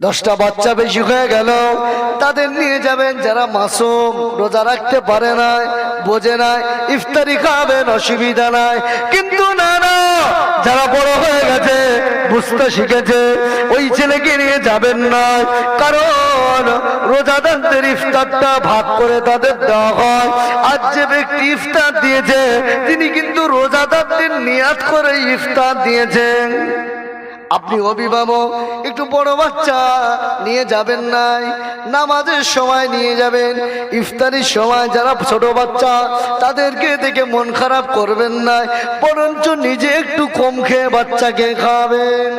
দশটা বাচ্চা বেশি হয়ে গেল। তাদের নিয়ে যাবেন যারা মাসুম রোজা রাখতে পারে না বোঝে না ইফতারি খাবেন অসুবিধা নাই। কিন্তু না না যারা বড় হয়ে গেছে বুঝতে শিখেছে ওই ছেলেকে নিয়ে যাবেন না। কারণ রোজাদারদের ইফতারটা ভাগ করে তাদের দেওয়া হয়। আজ যে ব্যক্তি ইফতার দিয়েছে তিনি কিন্তু রোজাদারদের নিয়াত করে ইফতার দিয়েছেন। আপনি অভিভাবক, একটু বড় বাচ্চা নিয়ে যাবেন নাই, নামাজের সময় নিয়ে যাবেন, ইফতারির সময় যারা ছোট বাচ্চা, তাদেরকে দেখে মন খারাপ করবেন নাই, বরঞ্চ নিজে একটু কম খেয়ে বাচ্চাকে খাওয়াবেন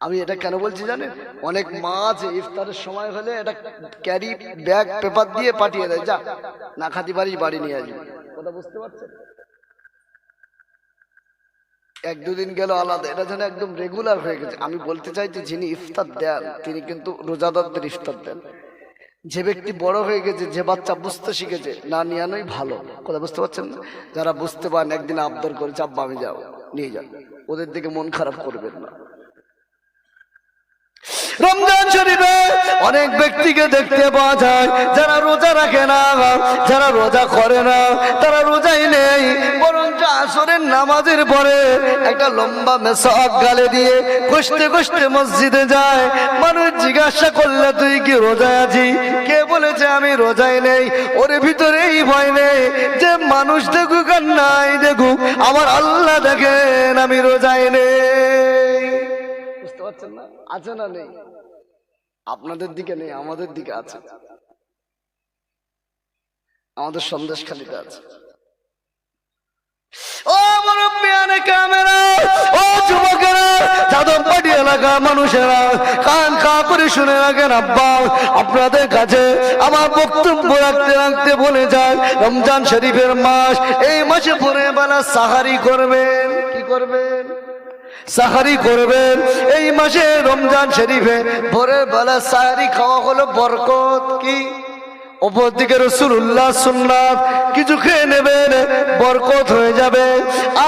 আমি এটা কেন বলছি জানেন? অনেক মাছ ইফতারের সময় হলে এটা ক্যারি ব্যাগ, পেপার দিয়ে পাঠিয়ে দেয়, যা, না খাতি পারিস বাড়ি নিয়ে আসবি। কথা বুঝতে পারছেন? এক দুদিন গেল আলাদা, এটা যেন একদম রেগুলার হয়ে গেছে। আমি বলতে চাইছি, যিনি ইফতার দেন, তিনি কিন্তু রোজাদারদের ইফতার দেন। যে ব্যক্তি বড় হয়ে গেছে, যে বাচ্চা বুঝতে শিখেছে, না নিয়ানোই ভালো। কথা বুঝতে পারছেন না? যারা বুঝতে পারেন, একদিন আবদার করেছে, আব্বা, আমি যাও নিয়ে যান ওদের দিকে মন খারাপ করবেন না। রমজান শরীফে অনেক ব্যক্তিকে দেখতে পাওয়া যায়, যারা রোজা রাখে না, যারা রোজা করে না, তারা রোজাই নেই, বরঞ্চ আসরের নামাজের পরে একটা লম্বা মেসাক গালে দিয়ে কষ্টে কষ্টে মসজিদে যায়। মানুষ জিজ্ঞাসা করলে, তুই কি রোজায় আছি? কে বলেছে, আমি রোজাই নেই, ওর ভিতরে এই ভয় নেই, যে মানুষ দেখুক আর নাই দেখুক, আমার আল্লাহ দেখেন, আমি রোজাই নেই। পারছেন না? আছে না নেই? আপনাদের দিকে নেই, আমাদের দিকে আছে। আমাদের সন্দেশ খালিতে আছে। ও ক্যামেরা ও যুবকেরা এলাকার মানুষেরা, কান কা করে শুনে রাখেন, আব্বা, আপনাদের কাছে আমার বক্তব্য রাখতে রাখতে বলে যায়, রমজান শরীফের মাস, এই মাসে পরে বেলা সাহারি করবেন। কি করবেন? সাহারি করবেন। এই মাসে রমজান শরীফে ভোরের বেলা সাহারি খাওয়া হলো বরকত কি? ওপর দিকে রসুল্লাহ সুন্নাত কিছু খেয়ে নেবেন, বরকত হয়ে যাবে।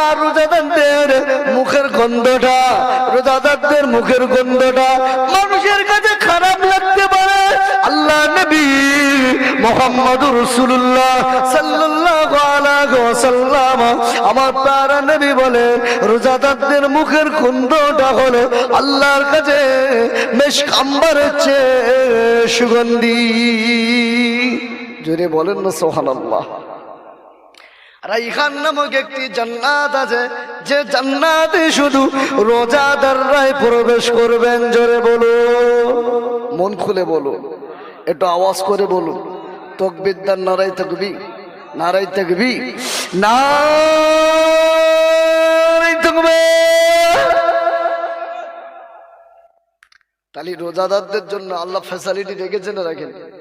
আর রোজাদারদের মুখের গন্ধটা, রোজাদারদের মুখের গন্ধটা মানুষের কাছে খারাপ লাগতে পারে। আল্লাহ নবী মোহাম্মদ রসুল্লাহ ওয়াসাল্লাম আমার প্যারা নবী রোজাদারদের মুখের গন্ধটা হলো আল্লাহর কাছে বেশ কাম্বারের চেয়ে সুগন্ধি। জোরে বলেন না সোহান আল্লাহ রাইখান নামক একটি জান্নাত আছে, যে জান্নাতে শুধু রোজাদাররাই প্রবেশ করবেন, জোরে বলো। মন খুলে বলো, একটু আওয়াজ করে বলো তকবিদ্যার নারাই তকবি নারাই তকবি নারাই তকবে তাহলে রোজাদারদের জন্য আল্লাহ ফ্যাসিলিটি রেখেছেন রাখেন?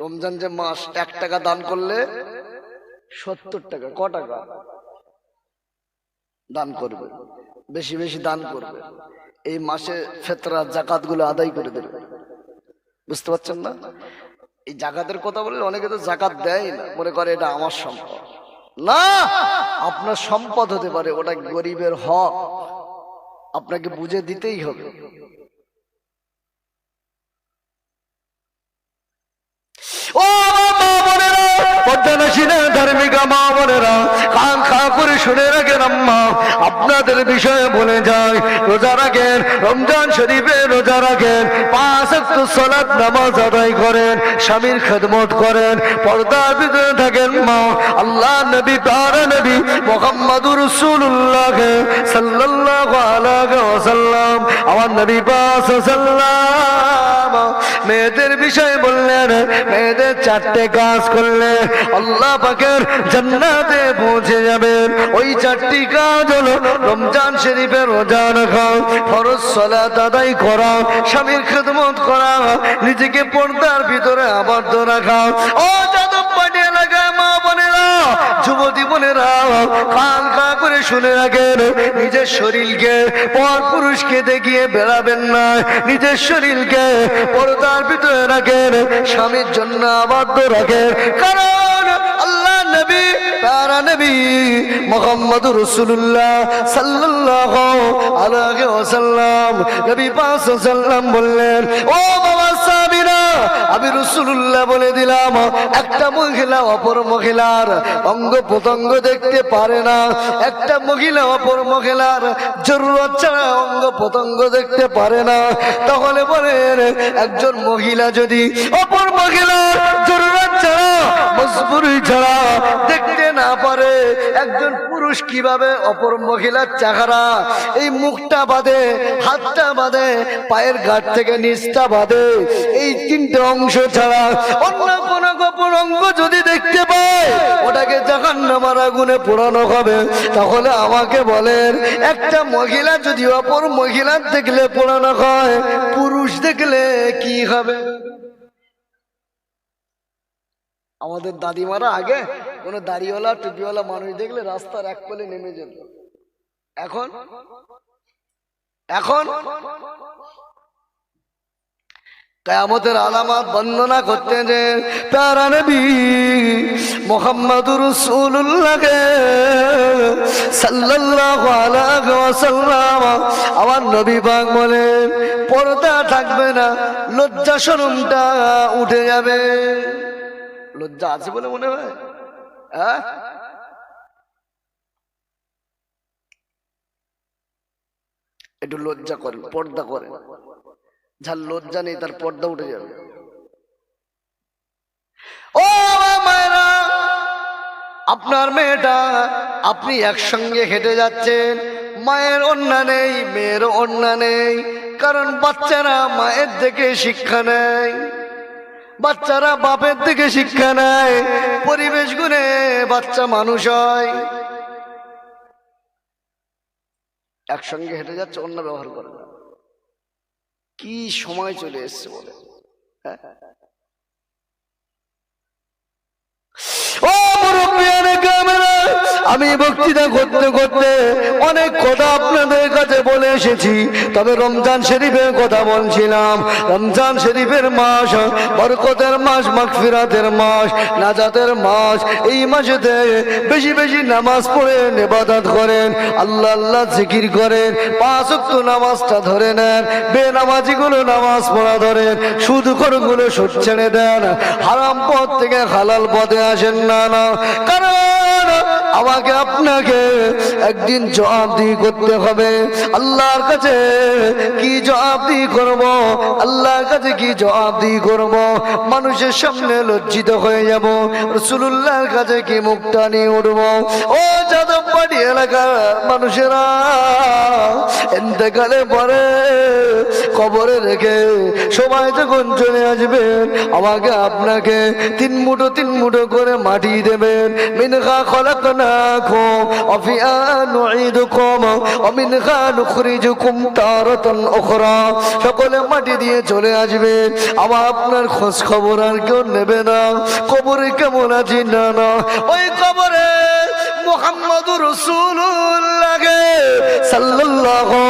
রমজান যে মাস, এক টাকা দান করলে সত্তর টাকা, ক টাকা? দান করবে। বেশি বেশি দান করবে। এই মাসে ফেতরা জাকাতগুলো আদায় করে দেবে। বুঝতে পারছেন না? এই জাকাতের কথা বললে অনেকে তো জাকাত দেয় না। মনে করে এটা আমার সম্পদ। না, আপনার সম্পদ হতে পারে, ওটা গরিবের হক। আপনাকে বুঝে দিতেই হবে। ও আমার মা বোনেরা আপনাদের বিষয়ে বলে যায় রোজা রাখেন, রমজান শরীফে রোজা রাখেন, পাঁচ একটু নামাজ আদায় করেন, স্বামীর খেদমত করেন, পর্দার ভিতরে থাকেন মা। আল্লাহ নবী, তারা নবী, মোহাম্মদুর রসুল্লাহ ওয়াসাল্লাম। আমার নবী সাল্লাম মেয়েদের বিষয়ে বললেন, মেয়েদের চারটে কাজ করলে আল্লাহ পাকের জান্নাতে পৌঁছে যাবেন। ওই চারটি কাজ হলো রমজান শরীফের রোজা রাখা, ফরজ সালাত আদায় করা, স্বামীর খেদমত করা, নিজেকে পর্দার ভিতরে আবদ্ধ রাখা। ও যাদব পাটি এলাকায় মা বোনেরা যুবতী বোনেরা কান কা করে শুনে রাখেন, নিজের শরীরকে পর পুরুষকে দেখিয়ে বেড়াবেন না। নিজের শরীরকে পর্দার ভিতরে রাখেন, স্বামীর জন্য আবদ্ধ রাখেন। কারণ আল্লাহ নবী নবী মোহাম্মদ রসুল্লাহ সাল্লাহ আলাইহি ওয়াসাল্লাম, নবী সাল্লাম বললেন, ও আমি রসুল্লাহ বলে দিলাম, একটা মহিলা অপর মহিলার অঙ্গ প্রত্যঙ্গ দেখতে পারে না। একটা মহিলা অপর মহিলার জরুরত ছাড়া অঙ্গ প্রত্যঙ্গ দেখতে পারে না। তাহলে বলেন, একজন মহিলা যদি অপর মহিলার জরুরত ছাড়া ছাড়া দেখতে না পারে, একজন পুরুষ কীভাবে অপর মহিলার চেহারা, এই মুখটা বাঁধে, হাতটা বাঁধে, পায়ের ঘাট থেকে নিচটা বাঁধে, এই তিনটে অংশ ছাড়া অন্য কোন গোপন অঙ্গ যদি দেখতে পায়, ওটাকে যখন নামার আগুনে পোড়ানো হবে। তাহলে আমাকে বলেন, একটা মহিলা যদি অপর মহিলা দেখলে পোড়ানো হয়, পুরুষ দেখলে কি হবে? আমাদের দাদিমারা আগে কোনো দাড়িওয়ালা, টুপিওয়ালা মানুষ দেখলে রাস্তার এক কোলে নেমে যেত। এখন? এখন? কেয়ামতের আলামত বর্ণনা করতে যে প্যারা নবী মোহাম্মদুর রসুল্লাহকে সাল্লাল্লাহু আলাইহি ওয়াসাল্লাম আমার নবী পাক বলেন পর্দা থাকবে না, লজ্জা শরমটা উঠে যাবে। লজ্জা আছে বলে মনে হয়। হ্যাঁ? একটু লজ্জা করেন পর্দা করেন যার লজ্জা নেই, তার পর্দা উঠে যাবে। ও মায়েরা, আপনার মেয়েটা, আপনি একসঙ্গে হেঁটে যাচ্ছেন। মায়ের অন্যা নেই, মেয়ের অন্যা নেই। কারণ বাচ্চারা মায়ের থেকে শিক্ষা নেয়। বাচ্চারা বাপের থেকে শিক্ষা নেয়, পরিবেশ গুনে বাচ্চা মানুষ হয়। একসঙ্গে হেঁটে যাচ্ছে, অন্য ব্যবহার করে না। কি সময় চলে এসছে বলে? হ্যাঁ? ও আমি বক্তৃতা করতে করতে অনেক কথা আপনাদের কাছে বলে এসেছি। তবে রমজান শরীফের কথা বলছিলাম। রমজান শরীফের মাস, বরকতের মাস, মাগফিরাতের মাস, নাজাতের মাস, এই মাসেতে বেশি বেশি নামাজ পড়ে নেবাদাত করেন, আল্লাহ আল্লাহ জিকির করেন, পাঁচ নামাজটা ধরে নেন বে বেনামাজিগুলো নামাজ পড়া ধরেন সুদগুলো সুদ ছেড়ে দেন, হারাম পথ থেকে হালাল পথে আসেন না না। কারণ আমাকে আপনাকে একদিন জবাবদি করতে হবে। আল্লাহর কাছে কি জবাবদি করব? আল্লাহর কাছে কি জবাবদি করব? মানুষের সামনে লজ্জিত হয়ে যাব। রসুল্লাহর কাছে কি মুখটা নিয়ে উঠব? ও যাদব বাড়ি এলাকার মানুষেরা, এতেকালে পরে কবরে রেখে সবাই যখন চলে আসবেন, আমাকে আপনাকে তিন মুঠো তিন মুঠো করে মাটি দেবেন। মিনখা অফিয়া নুঈদুকুম অমিনখা নুখরিজুকুম তারাতান উখরা। সকলে মাটি দিয়ে চলে আসবেন আমার আপনার খোঁজ খবর আর কেউ নেবে না। কবরে কেমন আছি না না? ওই কবরে মোহাম্মদুর রসুল্লাহকে সাল্লাল্লাহু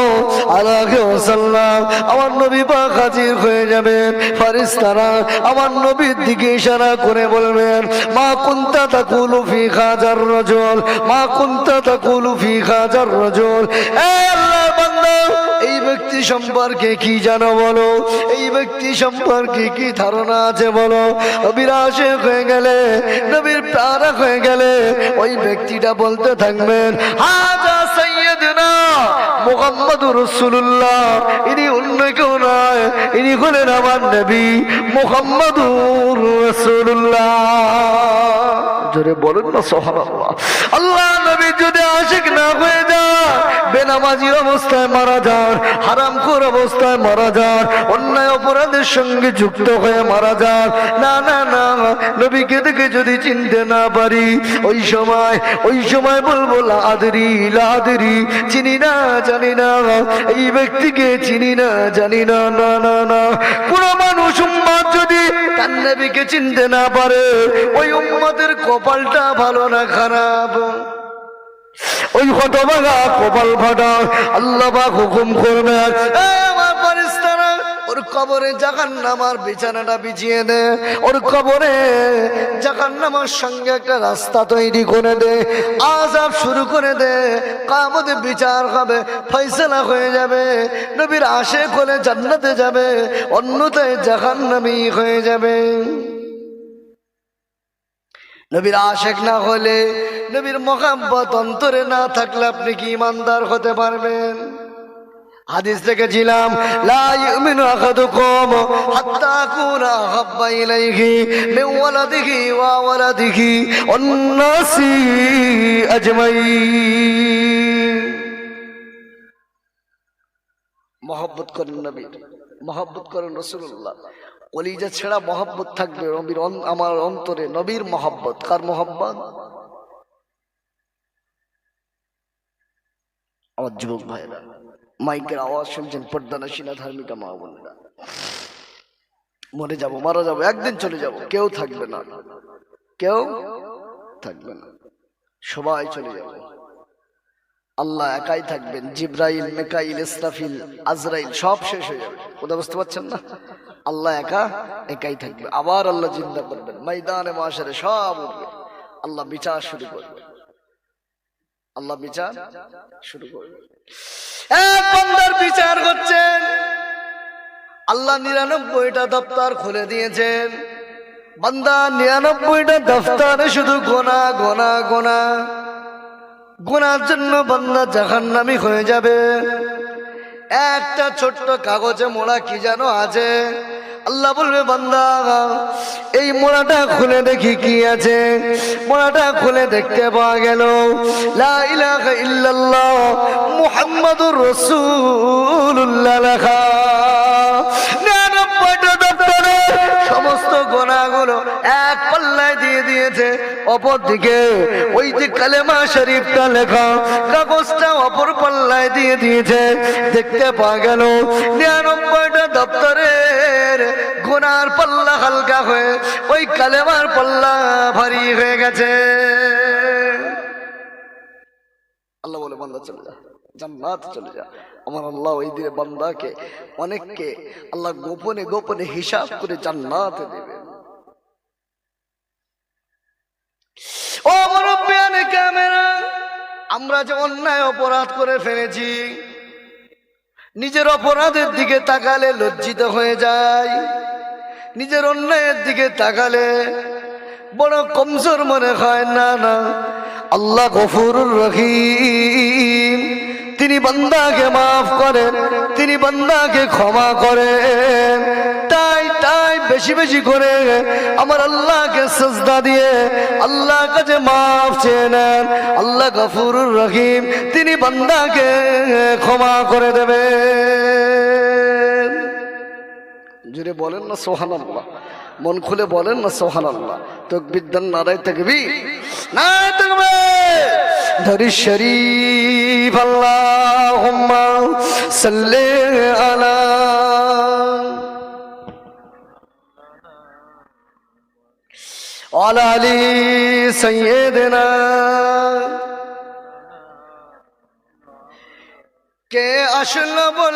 আলাইহি ওয়াসাল্লাম, আমার নবী পাক হাজির হয়ে যাবেন। ফারিস্তারা আমার নবীর দিকে ইশারা করে বলবেন, মা কুনতা তাকুলু ফি খাজার রাজুল, মা কুনতা তাকুলু ফি খাজার রাজুল। এ আল্লাহর বান্দা, এই ব্যক্তি সম্পর্কে কি জানো বলো? এই ব্যক্তি সম্পর্কে কি ধারণা আছে বলো? নবীর হয়ে গেলে, নবীর প্রারক হয়ে গেলে, ওই ব্যক্তিটা বলতে থাকবেন, হাজা সৈয়দনা মোহাম্মদুর রসুল্লাহ ইনি অন্য কেউ নয়, ইনি হলেন আমার নবী মোহাম্মদুর রসুল্লাহ জোরে বলুন না সোহানাল্লাহ আল্লাহ নবী যদি আশিক না হয়ে যায় বেনামাজি অবস্থায় মারা যান, হারামখোর অবস্থায় মারা যান, অন্যায় অপরাধের সঙ্গে যুক্ত হয়ে মারা যান। না না না, নবীকে দেখে যদি চিনতে না পারি, ওই সময় ওই সময় বলব, লাদরি লাদরি, চিনি না, জানি না, এই ব্যক্তিকে চিনি না, জানি না না না না। কোন মানুষ উম্মাদ যদি তার নবীকে চিনতে না পারে, ওই উম্মতের কপালটা ভালো না, খারাপ। ওই হতভাগা কপাল ফাটা। আল্লাহ হুকুম ওর কবরে জাহান নামার বিছানাটা বিছিয়ে দে। ওর কবরে জাহান নামার সঙ্গে একটা রাস্তা তৈরি করে দে। আজাব শুরু করে দে। কামতে বিচার হবে, ফয়সলা হয়ে যাবে। নবীর আশে করে জান্নাতে যাবে অন্যতায় জাহান নামি হয়ে যাবে। নবীর আশেক না হলে, নবীর মোহাম্মত অন্তরে না থাকলে আপনি কি ইমানদার হতে পারবেন? হাদিস দেখেছিলাম, লা ইউমিনু আহাদুকুম হাত্তা কুনা হাব্বা ইলাইহি মহব্বত করেন নবীর মহব্বত করেন রসুল্লাহ কলিজা ছেড়া মহব্বত থাকবে নবীর আমার অন্তরে, নবীর মহব্বত। কার মহব্বত? আমার যুবক ভাইরা মাইকের আওয়াজ শুনছেন পর্দানাসীনা ধার্মিকা মা বোনেরা। মরে যাব, মারা যাব, একদিন চলে যাব, কেউ থাকবে না। কেউ থাকবে না। সবাই চলে যাবে। আল্লাহ একাই থাকবেন, জিব্রাইল, মেকাইল, ইসরাফিল, আজরাইল, সব শেষ হয়ে যাবে। কথা বুঝতে পারছেন না? আল্লাহ একা একাই থাকবে। আবার আল্লাহ চিন্তা করবেন। ময়দানে মাসারে সব উঠবে। আল্লাহ বিচার শুরু করবে। আল্লাহ বিচার শুরু করবে। এক বান্দার বিচার করছেন আল্লাহ নিরানব্বইটা দপ্তর খুলে দিয়েছেন। বান্দা নিরানব্বইটা দপ্তরে শুধু গোনা গোনা গোনা। গোনার জন্য বান্দা জাহান্নামি হয়ে যাবে। একটা ছোট্ট কাগজে মোড়া কি যেন আছে। আল্লাহ বলবে, বান্দা, এই মোড়াটা খুলে দেখি কি আছে। মোড়াটা খুলে দেখতে পাওয়া গেল মুহাম্মাদুর রাসূলুল্লাহ লেখা। দপ্তরে সমস্ত গোনাগুলো এক পাল্লায় দিয়ে দিয়েছে। অপর দিকে ওই যে কালেমা শরীফটা লেখা, কাগজটা অপর পাল্লায় দিয়ে দিয়েছে। দেখতে পাওয়া গেল, নিরানব্বইটা দপ্তরের গোনার পাল্লা হালকা হয়ে, ওই কালেমার পাল্লা ভারী হয়ে গেছে। আল্লাহ বলে, বান্দা চলে যা, জান্নাত চলে যা। আমার আল্লাহ ওই দিনে বান্দাকে, অনেককে আল্লাহ গোপনে গোপনে হিসাব করে জান্নাতে দেবে। ও মুরব্বিয়ানে ক্যামেরা, আমরা যে অন্যায় অপরাধ করে ফেলেছি, নিজের অপরাধের দিকে তাকালে লজ্জিত হয়ে যায় নিজের অন্যায়ের দিকে তাকালে বড় কমজোর মনে হয়, না না। আল্লাহ গফুরুর রহিম। তিনি বান্দাকে মাফ করেন, তিনি বান্দাকে ক্ষমা করেন। তাই তাই বেশি বেশি করে আমার আল্লাহকে সজদা দিয়ে আল্লাহ কাছে মাফ চেয়ে নেন। আল্লাহ গফুরুর রহিম, তিনি বান্দাকে ক্ষমা করে দেবেন। জুড়ে বলেন না সোহান আল্লাহ মন খুলে বলেন না সোহান আল্লাহ তকবির দেন নারায় তকবি না তকবে ধরি শরীফ আল্লাহ সাল্লে আলা على علي سيدنا কে আসলো বলে